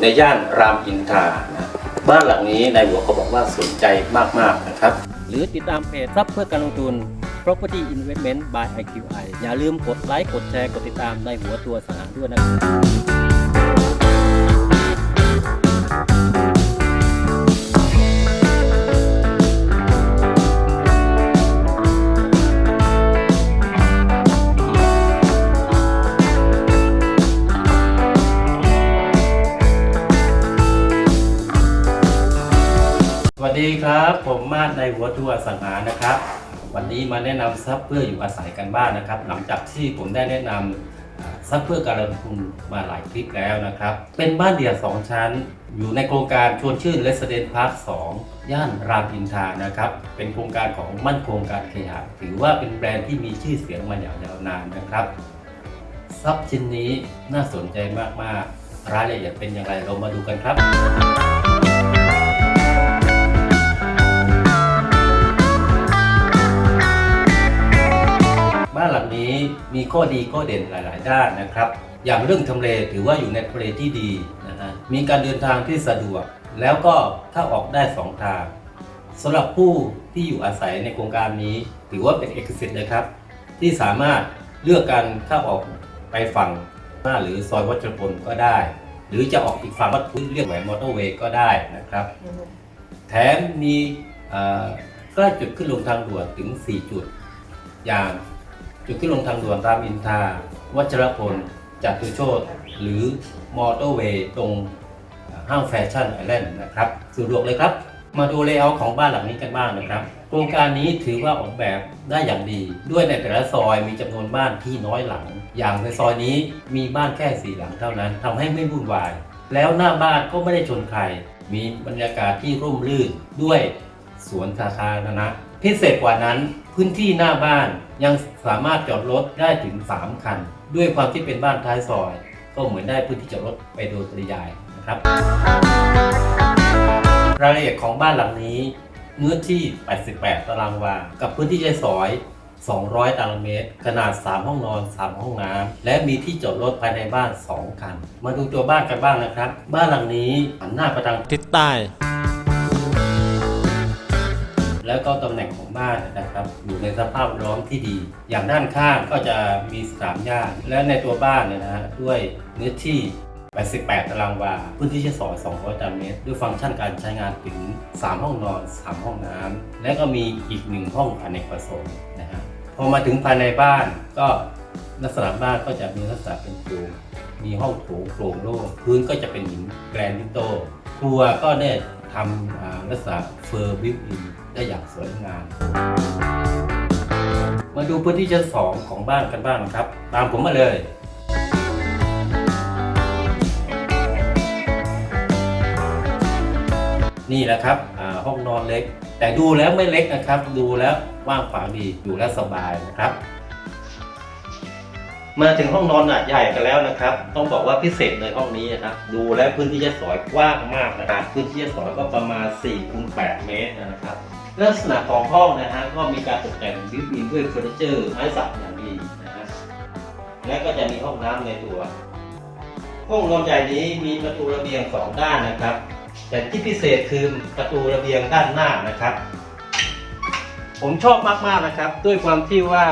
ในย่านรามอินทรานะบ้านหลังนี้นายหัวเขาบอกว่าสนใจมากๆนะครับ หรือติดตามเพจทรัพย์เพื่อการลงทุน property investment by IQI อย่าลืมกดไลค์กดแชร์กดติดตามในหัวตัวสหาด้วยนะครับ วัสดีครับ ผมมาดในหัวทัวร์สังหารนะครับ วันนี้มาแนะนำซับเพื่ออยู่อาศัยกันบ้านนะครับ หลังจากที่ผมได้แนะนำอ่าซับเพื่อการลงทุนมาหลายคลิปแล้วนะครับ เป็นบ้านเดี่ยวสองชั้น อยู่ในโครงการชวนชื่นเลสเดนพาร์ค2ย่านรามอินทรานะครับ เป็นโครงการของมั่นคงการเคหะถือว่าเป็นแบรนด์ที่มีชื่อเสียงมาอย่างยาวนานนะครับทรัพย์ชิ้นนี้น่าสนใจมากๆรายละเอียดเป็นอย่างไรเรามาดูกันครับ นี้มีข้อดีข้อเด่นหลาย ๆ ด้านนะครับ อย่างเรื่องทำเลถือว่าอยู่ในทำเลที่ดีนะฮะมีการเดินทางที่สะดวก แล้วก็เข้าออกได้สองทางสำหรับผู้ที่อยู่อาศัยในโครงการนี้ ถือว่าเป็นเอกสิทธิ์นะครับ ที่สามารถเลือกการเข้าออกไปฝั่งหน้าหรือซอยวัชรพลก็ได้ หรือจะออกอีกฝั่งวัดพุทธเรียกแหวนมอเตอร์เวย์ก็ได้นะครับ แถมมีใกล้จุดขึ้นลงทางด่วนถึง 4 จุด อย่าง จุดขึ้นลงทางด่วนรามอินทราวัชรพลจตุโชตหรือมอเตอร์เวย์ตรงห้างแฟชั่นไอแลนด์นะครับสะดวกเลยครับ มาดูเลเยอร์ของบ้านหลังนี้กันบ้างนะครับ โครงการนี้ถือว่าออกแบบได้อย่างดี ด้วยในแต่ละซอยมีจำนวนบ้านที่น้อยหลัง อย่างในซอยนี้มีบ้านแค่สี่หลังเท่านั้นทำให้ไม่วุ่นวาย แล้วหน้าบ้านก็ไม่ได้ชนใคร มีบรรยากาศที่ร่มรื่นด้วยสวนสาธารณะ พิเศษกว่านั้นพื้นที่หน้าบ้านยังสามารถจอดรถได้ถึง 3 คัน ด้วยความที่เป็นบ้านท้ายซอย ก็เหมือนได้พื้นที่จอดรถไปโดยปริยายนะครับ รายละเอียดของบ้านหลังนี้ เนื้อที่ 88 ตารางวา กับพื้นที่ใช้สอย 200 ตารางเมตร ขนาด 3 ห้องนอน 3 ห้องน้ำ และมีที่จอดรถภายในบ้าน 2 คัน มาดูตัวบ้านกันบ้างนะครับ บ้านหลังนี้หันหน้าไปทางทิศใต้ แล้วก็ตำแหน่งของบ้านนะครับ อยู่ในสภาพแวดล้อมที่ดี อย่างด้านข้างก็จะมีสามหญ้าและในตัวบ้านเนี่ยนะฮะด้วยเนื้อที่ 88 ตารางวา พื้นที่ใช้สอย200ตารางเมตร ด้วยฟังก์ชันการใช้งานถึง 3 ห้องนอน 3 ห้องน้ำ และก็มีอีก 1 ห้องอเนกประสงค์นะฮะ พอมาถึงภายในบ้านก็ลักษณะบ้านก็จะมีลักษณะเป็นโถงมีห้องโถงโปร่งโล่ง พื้นก็จะเป็นหินแกรนิตโต ครัวก็ได้ทำลักษณะเฟอร์บิวอิน ได้อย่างสวยงามมาดูพื้นที่ชั้นสองของบ้านกันบ้างนะครับ ตามผมมาเลย นี่แหละครับห้องนอนเล็ก แต่ดูแล้วไม่เล็กนะครับ ดูแล้วว่างขวางดีอยู่แล้วสบายนะครับ มาถึงห้องนอนหนาดใหญ่กันแล้วนะครับ ต้องบอกว่าพิเศษในห้องนี้นะครับ ดูแล้วพื้นที่จะสอยกว้างมากนะครับ พื้นที่จะสอยก็ประมาณ4คูณ8เมตรนะครับ ลักษณะของห้องนะฮะก็มีการตกแต่งบิวอินด้วยเฟอร์นิเจอร์ไม้สักอย่างดีนะฮะและก็จะมีห้องน้ำในตัว ห้องนอนใหญ่นี้มีประตูระเบียงสองด้านนะครับ แต่ที่พิเศษคือประตูระเบียงด้านหน้านะครับ ผมชอบมากๆนะครับ ด้วยความที่ว่า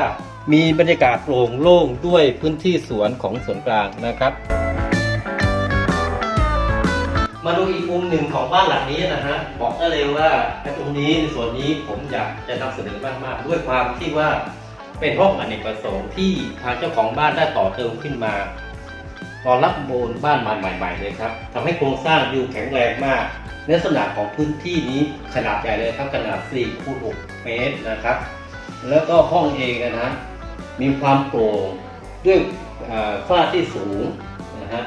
มีบรรยากาศโปร่งโล่งด้วยพื้นที่สวนของสวนกลางนะครับ มาดูอีกมุมหนึ่งของบ้านหลังนี้นะฮะบอกได้เลยว่าไอ้ตรงนี้ในส่วนนี้ผมอยากจะนำเสนอมากๆด้วยความที่ว่าเป็นห้องอเนกประสงค์ที่ทางเจ้าของบ้านได้ต่อเติมขึ้นมาตอนรับโบนบ้านมาใหม่ๆเลยครับทำให้โครงสร้างอยู่แข็งแรงมากลักษณะของพื้นที่นี้ขนาดใหญ่เลยครับขนาด4คูณ6เมตรนะครับ แล้วก็ห้องเองนะฮะมีความโปร่งด้วยฝ้าที่สูงนะฮะ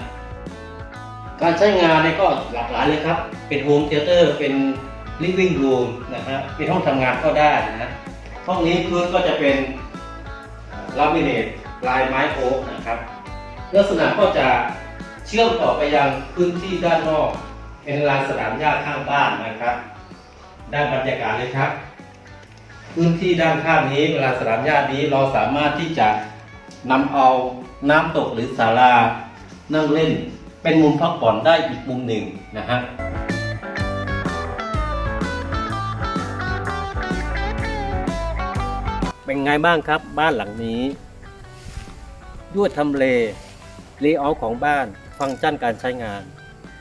การใช้งานเนี่ยก็หลากหลายเลยครับ เป็นโฮมเทเตอร์ เป็นลิฟ i ิ g งรูมนะฮะเป็นห้องทำงานก็ได้นะฮะห้องนี้พื้นก็จะเป็นลามิเนตลายไม้โอ๊กนะครับ ลักษณะก็จะเชื่อมต่อไปยังพื้นที่ด้านนอก เป็นลานสนามหญ้าข้างบ้านนะครับด้านบรรยากาศเลยครับ พื้นที่ด้านข้างนี้เวลาสนามหญ้านี้เราสามารถที่จะนำเอาน้ำตกหรือศาลานั่งเล่น เป็นมุมพักผ่อนได้อีกมุมหนึ่งนะฮะเป็นไงบ้างครับบ้านหลังนี้ ด้วยทำเลเลเยอร์ของบ้าน ฟังก์ชันการใช้งาน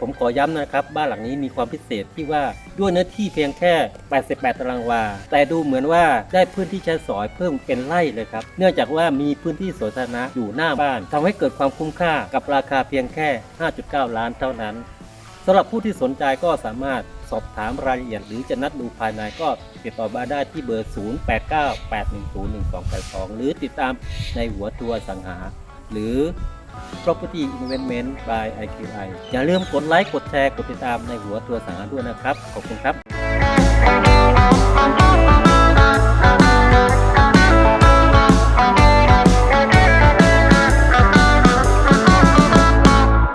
ผมขอย้ำนะครับ บ้านหลังนี้มีความพิเศษที่ว่าด้วยเนื้อที่เพียงแค่ 88 ตารางวา แต่ดูเหมือนว่าได้พื้นที่ใช้สอยเพิ่มเป็นไร่เลยครับ เนื่องจากว่ามีพื้นที่สาธารณะอยู่หน้าบ้านทำให้เกิดความคุ้มค่ากับราคาเพียงแค่ 5.9 ล้านเท่านั้นสำหรับผู้ที่สนใจก็สามารถสอบถามรายละเอียดหรือจะนัดดูภายในก็ติดต่อมาได้ที่เบอร์ 0898101282 หรือติดตามในหัวตัวสังหา หรือ Property Investment by IQI อย่าลืมกดไลค์ กดแชร์ กดติดตามในหัวตัวสังหาด้วยนะครับ ขอบคุณครับ